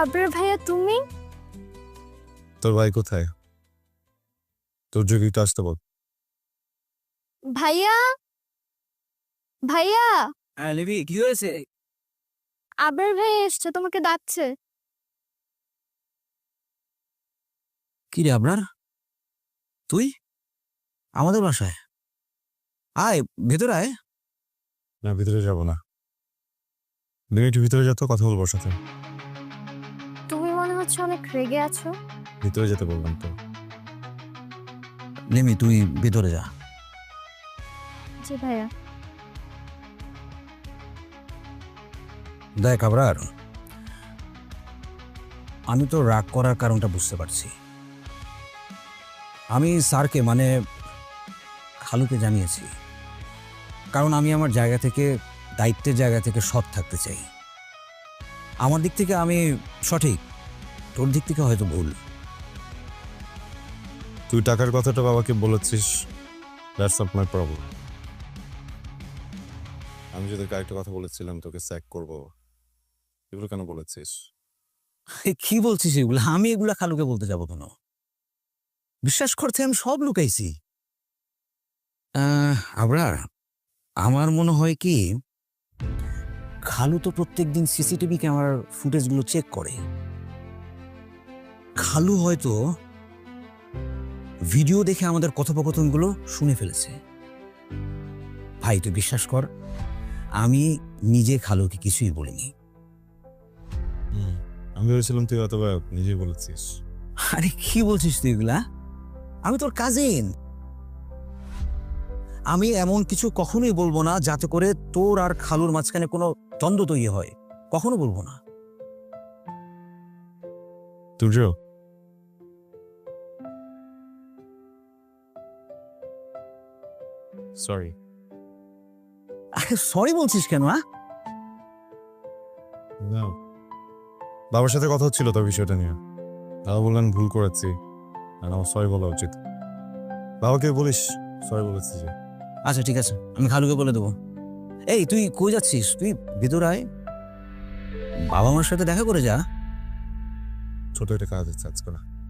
আবরার ভাইয়া তুমি? তোর ভাই কোথায়? তোর যোগী তো আসতে বল। ভাইয়া? ভাইয়া? হ্যাঁ লিবি কি হয়েছে? আবরার ভাইয়া এসছে তোমাকে ডাকছে। কি রে আপনার তুই? আমাদের বাসায়? আয় ভেতর আয়। না ভিতরে যাব না। তুমি একটু ভিতরে যা তো কথা বলব সাথে। হচ্ছে অনেক রেগে আছো? ভিতরে যেতে বললাম তো। নেমি তুই ভেতরে যা। জি ভাইয়া। দেখ আবরার আমি তো রাগ করার কারণটা বুঝতে পারছি। আমি স্যারকে মানে খালুকে জানিয়েছি। কারণ আমি আমার জায়গা থেকে দায়িত্বের জায়গা থেকে সৎ থাকতে চাই। আমার দিক থেকে আমি সঠিক। তোর দিক থেকে হয়তো ভুল। তুই টাকার কথাটা বাবাকে বলেছিস দ্যাটস নট মাই প্রবলেম আমি যদি একটা কথা বলেছিলাম তোকে স্যাক করব এগুলো কেন বলেছিস? কি বলছিস এগুলো? আমি এগুলা খালুকে বলতে যাব কেন? বিশ্বাস করতে আমি সব লুকাইছি। আবরার আমার মনে হয় কি খালু তো প্রত্যেকদিন সিসিটিভি ক্যামেরার ফুটেজগুলো চেক করে। খালু হয়তো ভিডিও দেখে আমাদের কথোপকথনগুলো শুনে ফেলেছে। ভাই তুই বিশ্বাস কর আমি নিজে খালুকে কিছুই বলিনি। আমি ভেবেছিলাম তুই অথবা নিজেই বলেছিস। আরে কি বলছিস তুই এগুলা? আমি তোর কাজিন আমি এমন কিছু কখনোই বলব না যাতে করে তোর আর খালুর মাঝখানে কোনো দ্বন্দ্ব তৈরি হয়। কখনো বলব না। তুর্য সরি আরে সরি বলছিস কেন হ্যাঁ না বাবার সাথে কথা হচ্ছিল তোর বিষয়টা নিয়ে। বাবা বললেন ভুল করেছি। আর আমার সরি বলা উচিত। বাবাকে বলিস সরি বলেছি যে। আচ্ছা ঠিক আছে। আমি খালুকে বলে দেবো। এই তুই কই যাচ্ছিস? তুই ভেতর আয়। বাবা মার সাথে দেখা করে যা। ছোট একটা কাজ আছে আজকে